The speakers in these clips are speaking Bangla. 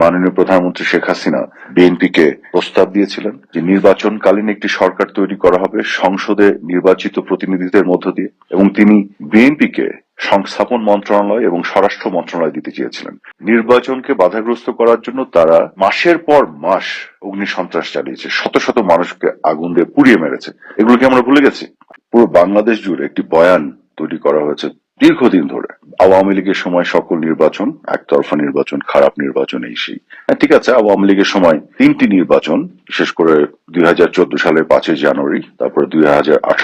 মাননীয় প্রধানমন্ত্রী শেখ হাসিনা বিএনপিকে প্রস্তাব দিয়েছিলেন যে নির্বাচনকালীন একটি সরকার তৈরি করা হবে সংসদে নির্বাচিত প্রতিনিধিদের মধ্য দিয়ে, এবং তিনি বিএনপিকে সংস্থাপন মন্ত্রণালয় এবং স্বরাষ্ট্র মন্ত্রণালয় দিতে চেয়েছিলেন। নির্বাচনকে বাধাগ্রস্ত করার জন্য তারা মাসের পর মাস অগ্নি সন্ত্রাস চালিয়েছে, শত শত মানুষকে আগুন দিয়ে পুড়িয়ে মেরেছে। এগুলোকে আমরা ভুলে গেছি? পুরো বাংলাদেশ জুড়ে একটি বয়ান তৈরি করা হয়েছে দীর্ঘদিন ধরে। আওয়ামী লীগের সময় সকল নির্বাচন একতরফা নির্বাচন খারাপ নির্বাচন এই সেই। হ্যাঁ, ঠিক আছে আওয়ামী লীগের সময় তিনটি নির্বাচন বিশেষ করে দুই সালের পাঁচই জানুয়ারি তারপরে দুই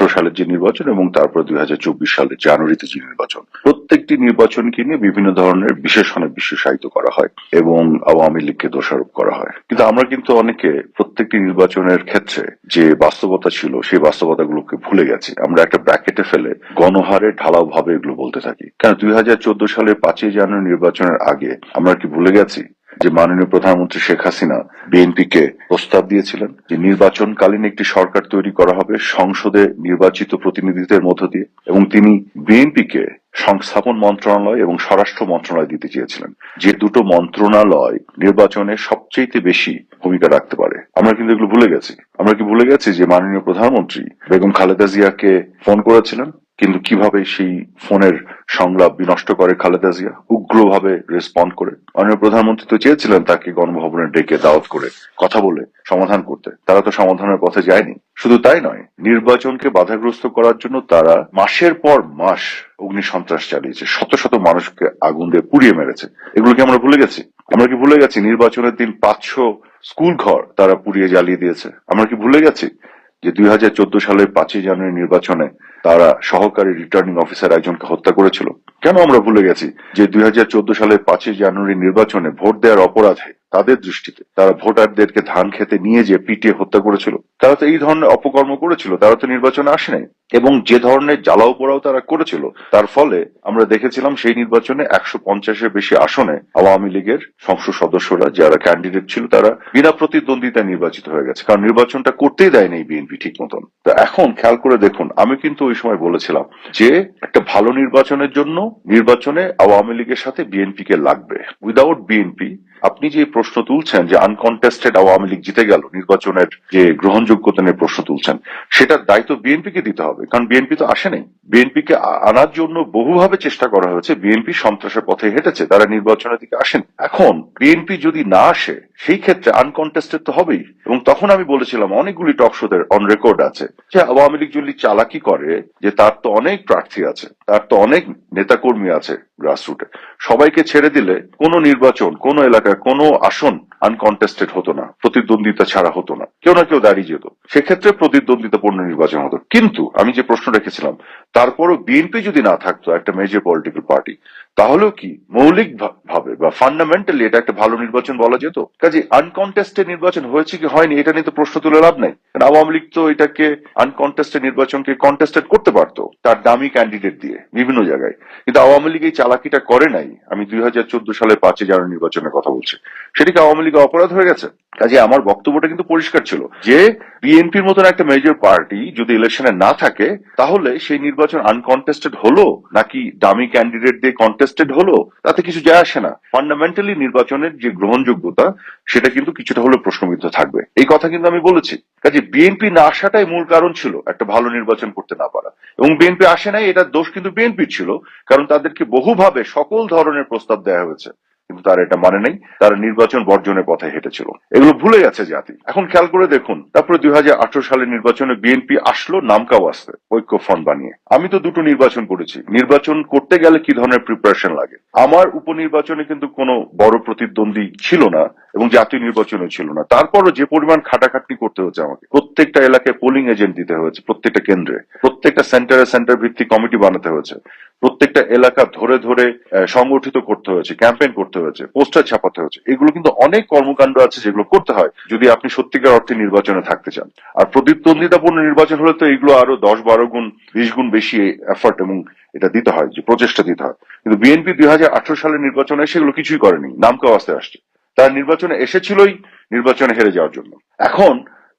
সালের যে নির্বাচন এবং তারপরে দুই সালের জানুয়ারিতে যে নির্বাচন। প্রত্যেকটি নির্বাচনকে নিয়ে বিভিন্ন ধরনের বিশেষণে বিশেষায়িত করা হয় এবং আওয়ামী লীগকে দোষারোপ করা হয়। কিন্তু আমরা কিন্তু অনেকে প্রত্যেকটি নির্বাচনের ক্ষেত্রে যে বাস্তবতা ছিল সেই বাস্তবতাগুলোকে ভুলে গেছি। আমরা একটা ব্র্যাকেটে ফেলে গণহারে ঢালাও ভাবে এগুলো বলতে থাকি। কেন? দুই সালের পাঁচই জানুয়ারি নির্বাচনের আগে আমরা কি ভুলে গেছি যে মাননীয় প্রধানমন্ত্রী শেখ হাসিনা বিএনপিকে প্রস্তাব দিয়েছিলেন যে নির্বাচনকালীন একটি সরকার তৈরি করা হবে সংসদে নির্বাচিত প্রতিনিধিদের মধ্য দিয়ে, এবং তিনি বিএনপিকে সংস্থাপন মন্ত্রণালয় এবং স্বরাষ্ট্র মন্ত্রণালয় দিতে চেয়েছিলেন, যে দুটো মন্ত্রণালয় নির্বাচনে সবচেয়ে বেশি ভূমিকা রাখতে পারে। আমরা কিন্তু এগুলো ভুলে গেছি। আমরা কি ভুলে গেছি যে মাননীয় প্রধানমন্ত্রী বেগম খালেদা জিয়াকে ফোন করেছিলেন, কিন্তু কীভাবে সেই ফোনের সংলাপ বিনষ্ট করে খালেদা জিয়া উগ্রভাবে রেসপন্ড করে। মাননীয় প্রধানমন্ত্রী তো চেয়েছিলেন তাকে গণভবনে ডেকে দাওয়াত করে কথা বলে সমাধান করতে। তারা তো সমাধানের পথে যায়নি। শুধু তাই নয়, নির্বাচনকে বাধাগ্রস্ত করার জন্য তারা মাসের পর মাস অগ্নি সন্ত্রাস চালিয়েছে। শত শত মানুষকে আগুন দিয়ে পুড়িয়ে মেরেছে। এগুলোকে আমরা ভুলে গেছি? আমরা কি ভুলে গেছি? নির্বাচনের দিন পাঁচশো স্কুল ঘর তারা পুড়িয়ে জ্বালিয়ে দিয়েছে। আমরা কি ভুলে গেছি? যে দুই হাজার চোদ্দ সালের পাঁচই জানুয়ারি নির্বাচনে তারা সহকারী রিটার্নিং অফিসার একজনকে হত্যা করেছিল। কেন আমরা ভুলে গেছি যে দুই হাজার চোদ্দ সালের পাঁচই জানুয়ারি নির্বাচনে ভোট দেওয়ার অপরাধে তাদের দৃষ্টিতে। তারা ভোটারদেরকে ধান খেতে নিয়ে যে পিটিয়ে হত্যা করেছিল। তারা তো এই ধরনের অপকর্ম করেছিল, তারা তো নির্বাচনে আসে নাই। এবং যে ধরনের জ্বালাও পোড়াও তারা করেছিল, তার ফলে আমরা দেখেছিলাম সেই নির্বাচনে একশো পঞ্চাশের বেশি আসনে আওয়ামী লীগের সংসদ সদস্যরা, যারা ক্যান্ডিডেট ছিল তারা বিনা প্রতিদ্বন্দ্বিতায় নির্বাচিত হয়ে গেছে। কারণ নির্বাচনটা করতেই দেয়নি বিএনপি ঠিক মতন। তো এখন খেয়াল করে দেখুন, আমি কিন্তু ওই সময় বলেছিলাম যে একটা ভালো নির্বাচনের জন্য নির্বাচনে আওয়ামী লীগের সাথে বিএনপি কে লাগবে। উইদাউট বিএনপি আপনি যে প্রশ্ন তুলছেন যে আনকন্টেস্টেড আওয়ামী লীগ জিতে গেল, নির্বাচনের যে গ্রহণযোগ্যতা নিয়ে প্রশ্ন তুলছেন, সেটার দায়িত্ব বিএনপি কে দিতে হবে। কারণ বিএনপি তো আসেনি বিএনপি কে আনার জন্য বহুভাবে চেষ্টা করা হয়েছে। বিএনপি সন্ত্রাসের পথে হেঁটেছে, তারা নির্বাচনের দিকে আসেন। এখন বিএনপি যদি না আসে, সেই ক্ষেত্রে আনকন্টেস্টেড তো হবেই। এবং তখন আমি বলেছিলাম, অনেকগুলি টক শোদের অন রেকর্ড আছে। যে আওয়ামী লীগ যদি চালাকি করে, যে তার তো অনেক প্রার্থী আছে, তার তো অনেক নেতাকর্মী আছে গ্রাসরুটে সবাইকে ছেড়ে দিলে কোনো নির্বাচন, কোন কোনো এলাকায় কোনো আসন আনকন্টেস্টেড হতো না, প্রতিদ্বন্দ্বিতা ছাড়া হতো না। কেউ না কেউ দাঁড়িয়ে যেত। সেক্ষেত্রে প্রতিদ্বন্দ্বিতাপূর্ণ নির্বাচন হতো। কিন্তু আমি যে প্রশ্ন রেখেছিলাম তারপরও বিএনপি যদি না থাকতো একটা মেজর পলিটিক্যাল পার্টি তাহলেও কি মৌলিক ভাবে বা ফান্ডামেন্টালি এটা একটা ভালো নির্বাচন বলা যেত? কাজে আনকন্টেস্টেড নির্বাচন হয়েছে কি হয়নি এটা নিয়ে তো প্রশ্ন তুলে লাভ নাই। আওয়ামী লীগ তো এটাকে আনকন্টেস্টেড নির্বাচনকে কন্টেস্টেড করতে পারতো তার দামি ক্যান্ডিডেট দিয়ে বিভিন্ন জায়গায়। কিন্তু আওয়ামী লীগ এই চালাকিটা করে নাই। আমি দুই হাজার চোদ্দ সালে পাঁচই জানুয়ারি নির্বাচনের কথা বলছি। সেটিকে আওয়ামী লীগ অপরাধ হয়ে গেছে? কাজে আমার বক্তব্যটা কিন্তু পরিষ্কার ছিল যে বিএনপির মতন একটা মেজর পার্টি যদি ইলেকশনে না থাকে, তাহলে সেই নির্বাচন আনকন্টেস্টেড হলো নাকি দামি ক্যান্ডিডেট দিয়ে কন্টেস্টেড হলো? তাতে কিছু যায় আসে না। ফান্ডামেন্টালি নির্বাচনের যে গ্রহণযোগ্যতা, সেটা কিন্তু কিছুটা হলেও প্রশ্নবিদ্ধ থাকবে। এই কথা কিন্তু আমি বলেছি। কাজে বিএনপি না আসাটাই মূল কারণ ছিল একটা ভালো নির্বাচন করতে না পারা। এবং বিএনপি আসে নাই, এটার দোষ কিন্তু বিএনপির ছিল, কারণ তাদেরকে বহুভাবে সকল ধরনের প্রস্তাব দেওয়া হয়েছে। কিন্তু তারা এটা মানে নাই। তারা নির্বাচন বর্জনের পথে হেঁটেছিল। এগুলো ভুলে গেছে জাতি। এখন খেয়াল করে দেখুন, তারপরে দুই হাজার আঠারো সালের নির্বাচনে বিএনপি আসলো, নামকাও আসতে ঐক্য ফ্রন্ট বানিয়ে। আমি তো দুটো নির্বাচন করেছি। নির্বাচন করতে গেলে কি ধরনের প্রিপারেশন লাগে? আমার উপনির্বাচনে কিন্তু কোনো বড় প্রতিদ্বন্দ্বী ছিল না। এবং জাতীয় নির্বাচনও ছিল না। তারপরও যে পরিমাণ খাটাখাটনি করতে হচ্ছে আমাকে, প্রত্যেকটা এলাকায় পোলিং এজেন্ট দিতে হয়েছে, প্রত্যেকটা কেন্দ্রে, প্রত্যেকটা সেন্টারে সেন্টার ভিত্তিক কমিটি বানাতে হয়েছে, প্রত্যেকটা এলাকা ধরে ধরে সংগঠিত করতে হয়েছে ক্যাম্পেইন করতে হয়েছে পোস্টার ছাপাতে হয়েছে। এগুলো কিন্তু অনেক কর্মকাণ্ড আছে যেগুলো করতে হয়, যদি আপনি সত্যিকার অর্থে নির্বাচনে থাকতে চান। আর প্রতিদ্বন্দ্বিতাপূর্ণ নির্বাচন হলে তো এগুলো আরও দশ বারো গুণ, বিশ গুণ বেশি এফার্ট এবং এটা দিতে হয়, যে প্রচেষ্টা দিতে হয়। কিন্তু বিএনপি দুই হাজার আঠারো সালের নির্বাচনে সেগুলো কিছুই করেনি নামকা অবস্থায় আসছে। তার নির্বাচনে এসেছিলই নির্বাচনে হেরে যাওয়ার জন্য। এখন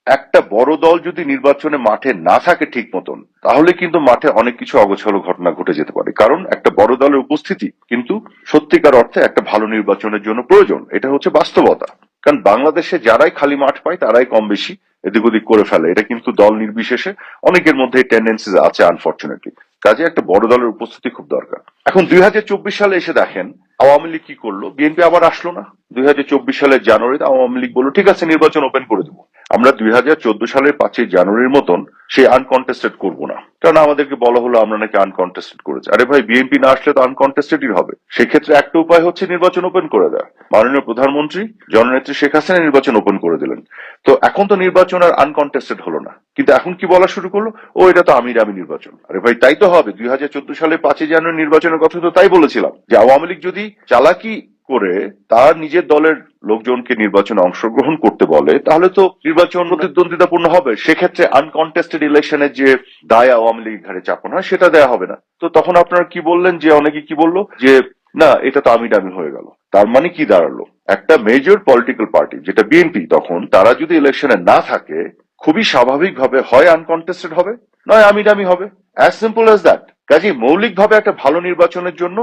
একটা বড় দল যদি নির্বাচনে মাঠে না থাকে ঠিক মতন, তাহলে কিন্তু মাঠে অনেক কিছু অগোছালো ঘটনা ঘটে যেতে পারে। কারণ একটা বড় দলের উপস্থিতি কিন্তু সত্যিকার অর্থে একটা ভালো নির্বাচনের জন্য প্রয়োজন। এটা হচ্ছে বাস্তবতা। কারণ বাংলাদেশে যারাই খালি মাঠ পায়, তারাই কম বেশি এদিক ওদিক করে ফেলে। এটা কিন্তু দল নির্বিশেষে অনেকের মধ্যে টেন্ডেন্সি আছে আনফর্চুনেটলি কাজে একটা বড় দলের উপস্থিতি খুব দরকার। এখন দুই হাজার চব্বিশ সালে এসে দেখেন আওয়ামী লীগ কি করল? বিএনপি আবার আসলো না। দুই সালের জানুয়ারিতে আওয়ামী লীগ বলল, ঠিক আছে, নির্বাচন ওপেন করে দেবো। আমরা দুই হাজার চোদ্দ সালের পাঁচই জানুয়ারির মতন সেই আনকনটেস্টেড করব না। কারণ আমাদেরকে বলা হলো, আমরা নাকি আনকন্টেস্টেড করেছি। আরে ভাই, বিএনপি না আসলে তো আনকন্টেস্টেডই হবে। সেক্ষেত্রে একটা উপায় হচ্ছে নির্বাচন ওপেন করে দেয় মাননীয় প্রধানমন্ত্রী, জননেত্রী শেখ হাসিনা নির্বাচন ওপেন করে দিলেন। তো এখন তো নির্বাচন আর আনকন্টেস্টেড হলো না। কিন্তু এখন কি বলা শুরু করল? ও, এটা তো আমির আমি নির্বাচন। আরে ভাই, তাই তো হবে। দুই হাজার চোদ্দ সালে পাঁচই জানুয়ারি নির্বাচনের কথা তো তাই বলেছিলাম যে আওয়ামী লীগ যদি চালাকি করে তার নিজের দলের লোকজনকে নির্বাচনে অংশগ্রহণ করতে বলে, তাহলে তো নির্বাচন প্রতিদ্বন্দ্বিতাপূর্ণ হবে। সেক্ষেত্রে আনকন্টেস্টেড ইলেকশনের যে দায় আওয়ামী লীগ ঘাড়ে চাপানো হয় সেটা দেয়া হবে না। তো তখন আপনারা কি বললেন যে অনেকে কি বলল? যে না, এটা তো আমি ডামি হয়ে গেল। তার মানে কি দাঁড়াল? একটা মেজর পলিটিক্যাল পার্টি যেটা বিএনপি তখন তারা যদি ইলেকশনে না থাকে, খুবই স্বাভাবিকভাবে হয় আনকন্টেস্টেড হবে, নয় আমি ডামি হবে। অ্যাজ সিম্পল অ্যাজ দ্যাট কাজে মৌলিকভাবে একটা ভালো নির্বাচনের জন্য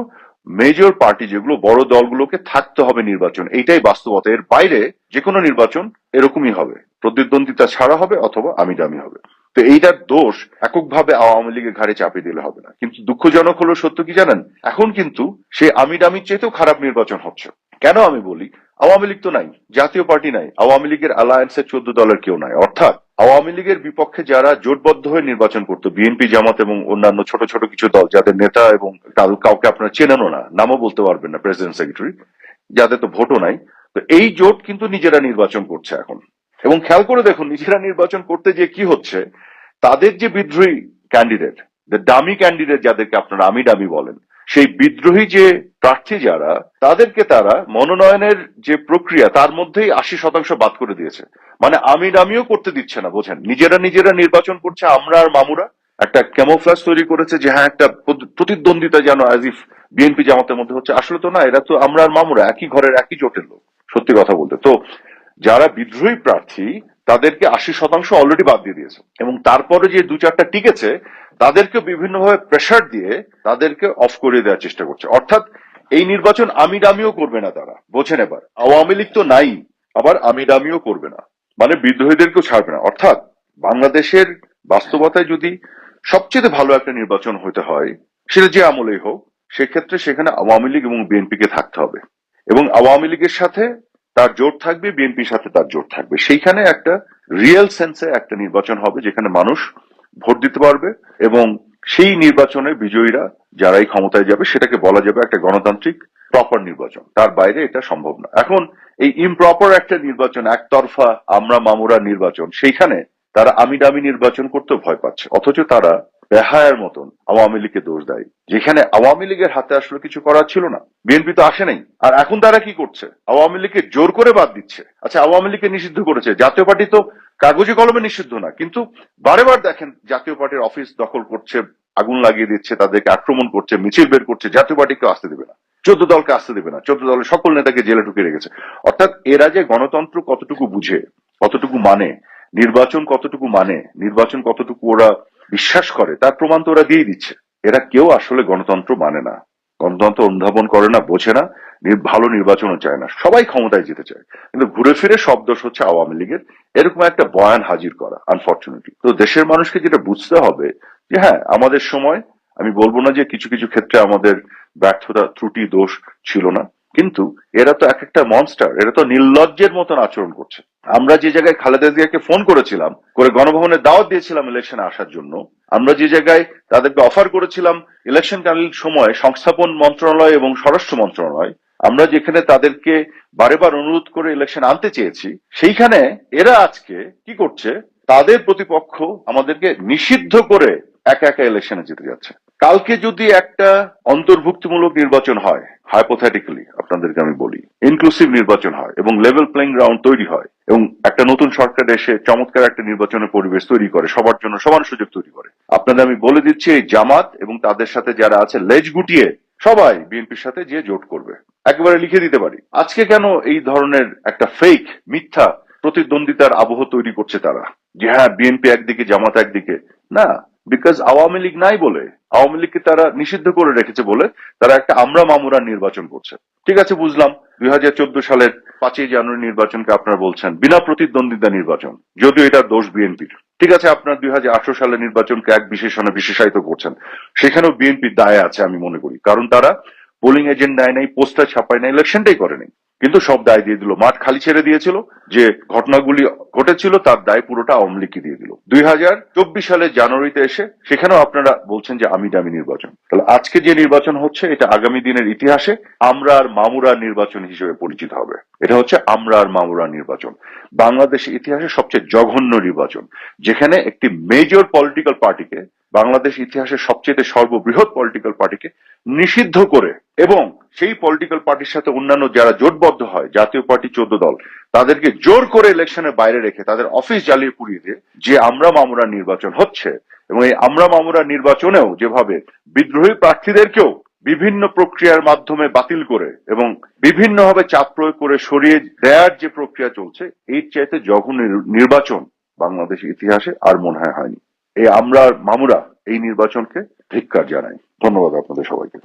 মেজর পার্টি যেগুলো, বড় দলগুলোকে থাকতে হবে নির্বাচন, এইটাই বাস্তবতা এর বাইরে যে কোনো নির্বাচন এরকমই হবে। প্রতিদ্বন্দ্বিতা ছাড়া হবে অথবা আমি দামি হবে। তো এইটার দোষ এককভাবে আওয়ামী লীগের ঘাড়ে চাপিয়ে দিলে হবে না। কিন্তু দুঃখজনক হলো, সত্য কি জানেন? এখন কিন্তু সে আমি দামির চেয়েতেও খারাপ নির্বাচন হচ্ছে। কেন আমি বলি? আওয়ামী লীগ তো নাই, জাতীয় পার্টি নাই, আওয়ামী লীগের অ্যালায়েন্সের চোদ্দ দলের কেউ নাই। অর্থাৎ আওয়ামী লীগের বিপক্ষে যারা জোটবদ্ধ হয়ে নির্বাচন করতো বিএনপি জামাত এবং অন্যান্য ছোট ছোট কিছু দল, যাদের নেতা এবং কাউকে আপনারা চেনেনও না, নামও বলতে পারবেন না প্রেসিডেন্ট সেক্রেটারি যাদের তো ভোটও নাই, তো এই জোট কিন্তু নিজেরা নির্বাচন করছে এখন। এবং খেয়াল করে দেখুন, নিজেরা নির্বাচন করতে যে কি হচ্ছে? তাদের যে বিদ্রোহী ক্যান্ডিডেট ডামি ক্যান্ডিডেট যাদেরকে আপনারা আমি ডামি বলেন, সেই বিদ্রোহী যে প্রার্থী যারা, তাদেরকে তারা মনোনয়নের যে প্রক্রিয়া, তার মধ্যেই আশি শতাংশ বাদ করে দিয়েছে। মানে আমি ডামিও করতে দিচ্ছে না, বোঝেন? নিজেরা নিজেরা নির্বাচন করছে, আমরা আর মামুরা। একটা ক্যামোফ্লাস তৈরি করেছে যে হ্যাঁ একটা প্রতিদ্বন্দ্বিতা যেন অ্যাজ ইফ বিএনপি জামাতের মধ্যে হচ্ছে। আসলে তো না, এরা তো আমরা আর মামুরা, একই ঘরের একই জোটের লোক, সত্যি কথা বলতে। তো যারা বিদ্রোহী প্রার্থী, তাদেরকে আশি শতাংশ অলরেডি বাদ দিয়ে দিয়েছে। এবং তারপরে যে দু চারটা টিকেছে তাদেরকে বিভিন্নভাবে প্রেশার দিয়ে তাদেরকে অফ করে দেওয়ার চেষ্টা করছে। অর্থাৎ এই নির্বাচন আমি ডামিও করবে না তারা। বোঝেন এবার, আওয়ামী লীগ তো নাই, আবার আমি ডামিও করবে না। মানে বিদ্রোহীদেরকেও ছাড়বে না। অর্থাৎ বাংলাদেশের বাস্তবতায় যদি সবচেয়ে ভালো একটা নির্বাচন হতে হয়, সেটা যে আমলেই হোক, সেক্ষেত্রে সেখানে আওয়ামী লীগ এবং বিএনপিকে থাকতে হবে। এবং আওয়ামী লীগের সাথে তার জোট থাকবে, বিএনপির সাথে তার জোট থাকবে। সেইখানে একটা রিয়েল সেন্সে একটা নির্বাচন হবে, যেখানে মানুষ ভোট দিতে পারবে এবং সেই নির্বাচনে বিজয়ীরা যারাই ক্ষমতায় যাবে, সেটাকে বলা যাবে একটা গণতান্ত্রিক প্রপার নির্বাচন। তার বাইরে এটা সম্ভব না। এখন এই ইমপ্রপার একটা নির্বাচন, একতরফা আমরা মামুরা নির্বাচন, সেইখানে তারা আমি দামি নির্বাচন করতেও ভয় পাচ্ছে। অথচ তারা বেহায়ার মতন আওয়ামী লীগকে দোষ দেয়। যেখানে আওয়ামী লীগের হাতে আসলে কিছু করার ছিল না। বিএনপি তো আসে নাই। আর এখন তারা কি করছে? আওয়ামী লীগকে জোর করে বাদ দিচ্ছে। আচ্ছা আওয়ামী লীগকে নিষিদ্ধ করেছে। জাতীয় পার্টি তো কাগজে কলমে নিষিদ্ধ না। কিন্তু বারে বার দেখেন, জাতীয় পার্টির অফিস দখল করছে, আগুন লাগিয়ে দিচ্ছে, তাদেরকে আক্রমণ করছে, মিছিল বের করছে, জাতীয় পার্টিকে আসতে দেবে না। চোদ্দ দলকে আসতে দেবে না। চোদ্দ দলের সকল নেতাকে জেলে ঢুকে রেখেছে। অর্থাৎ এরা যে গণতন্ত্র কতটুকু বুঝে, কতটুকু মানে নির্বাচন কতটুকু মানে নির্বাচন কতটুকু ওরা বিশ্বাস করে, তার প্রমাণ তো ওরা দিয়ে দিচ্ছে। এরা কেউ আসলে গণতন্ত্র মানে না। গণতন্ত্র অনুধাবন করে না, বোঝে না ভালো নির্বাচনও চায় না। সবাই ক্ষমতায় যেতে চায়। কিন্তু ঘুরে ফিরে সব দোষ হচ্ছে আওয়ামী লীগের। এরকম একটা বয়ান হাজির করা আনফর্চুনেটলি তো দেশের মানুষকে যেটা বুঝতে হবে, যে হ্যাঁ আমাদের সময়, আমি বলব না যে কিছু কিছু ক্ষেত্রে আমাদের ব্যর্থতা, ত্রুটি, দোষ ছিল না। কিন্তু এরা তো এক একটা মনস্টার এরা তো নির্লজ্জের মতন আচরণ করছে। আমরা যে জায়গায় খালেদা জিয়াকে ফোন করেছিলাম, করে গণভবনে দাওয়াত দিয়েছিলাম ইলেকশনে আসার জন্য, আমরা যে জায়গায় তাদেরকে অফার করেছিলাম ইলেকশনকালীন সময় সংস্থাপন মন্ত্রণালয় এবং স্বরাষ্ট্র মন্ত্রণালয়, আমরা যেখানে তাদেরকে বারে বার অনুরোধ করে ইলেকশন আনতে চেয়েছি, সেইখানে এরা আজকে কি করছে? তাদের প্রতিপক্ষ আমাদেরকে নিষিদ্ধ করে একা একা ইলেকশনে যেতে যাচ্ছে। কালকে যদি একটা অন্তর্ভুক্তিমূলক নির্বাচন হয় হাইপোথেটিক্যালি আপনাদেরকে আমি বলি ইনক্লুসিভ নির্বাচন হয় এবং লেভেল প্লেইং গ্রাউন্ড তৈরি হয় এবং একটা নতুন সরকার এসে চমৎকার একটা নির্বাচনের পরিবেশ তৈরি করে, সবার জন্য সমান সুযোগ তৈরি করে। আপনাদের আমি বলে দিচ্ছি, এই জামাত এবং তাদের সাথে যারা আছে, লেজ গুটিয়ে সবাই বিএনপির সাথে যে জোট করবে, একেবারে লিখে দিতে পারি। আজকে কেন এই ধরনের একটা ফেক মিথ্যা প্রতিদ্বন্দ্বিতার আবহ তৈরি করছে তারা? যে হ্যাঁ বিএনপি একদিকে, জামাত একদিকে। না বিকজ আওয়ামী লীগ নাই বলে আওয়ামী লীগকে তারা নিষিদ্ধ করে রেখেছে বলে তারা একটা আমরা মামুরা নির্বাচন করছে। ঠিক আছে, বুঝলাম। দুই হাজার চোদ্দ সালের পাঁচই জানুয়ারি নির্বাচনকে আপনারা বলছেন, বিনা প্রতিদ্বন্দ্বিতা নির্বাচন, যদিও এটা দোষ বিএনপির। ঠিক আছে, আপনার দুই হাজার আঠারো সালের নির্বাচনকে এক বিশেষণে বিশেষায়িত করছেন। সেখানেও বিএনপির দায় আছে আমি মনে করি, কারণ তারা পোলিং এজেন্ট দেয় নাই, পোস্টার ছাপায় নাই ইলেকশনটাই করেনি কিন্তু সব দায় দিয়ে দিল। মাঠ খালি ছেড়ে দিয়েছিল। যে ঘটনাগুলি ঘটেছিল, তার দায় পুরোটা আওয়ামী লীগকে দিয়ে দিল। দুই হাজার চব্বিশ সালের জানুয়ারিতে এসে সেখানেও আপনারা বলছেন যে আমি দামি নির্বাচন। তাহলে আজকে যে নির্বাচন হচ্ছে, এটা আগামী দিনের ইতিহাসে আমরা আর মামুরা নির্বাচন হিসেবে পরিচিত হবে। এটা হচ্ছে আমরা আর মামুরা নির্বাচন। বাংলাদেশ ইতিহাসে সবচেয়ে জঘন্য নির্বাচন, যেখানে একটি মেজর পলিটিক্যাল পার্টিকে বাংলাদেশ ইতিহাসের সবচেয়ে সর্ববৃহৎ পলিটিক্যাল পার্টিকে নিষিদ্ধ করে এবং সেই পলিটিক্যাল পার্টির সাথে অন্যান্য যারা জোটবদ্ধ হয়, জাতীয় পার্টি চোদ্দ দল, তাদেরকে জোর করে ইলেকশনের বাইরে রেখে তাদের অফিস জ্বালিয়ে পুড়িয়ে দিয়ে যে আমরা মামুরা নির্বাচন হচ্ছে এবং এই আমরা মামুরা নির্বাচনেও যেভাবে বিদ্রোহী প্রার্থীদেরকেও বিভিন্ন প্রক্রিয়ার মাধ্যমে বাতিল করে এবং বিভিন্নভাবে চাপ প্রয়োগ করে সরিয়ে দেওয়ার যে প্রক্রিয়া চলছে, এর চাইতে জঘন্য নির্বাচন বাংলাদেশ ইতিহাসে আর মনে হয় হয়নি। এই আমরা মামুরা এই নির্বাচনকে ধিক্কার জানাই। ধন্যবাদ আপনাদের সবাইকে।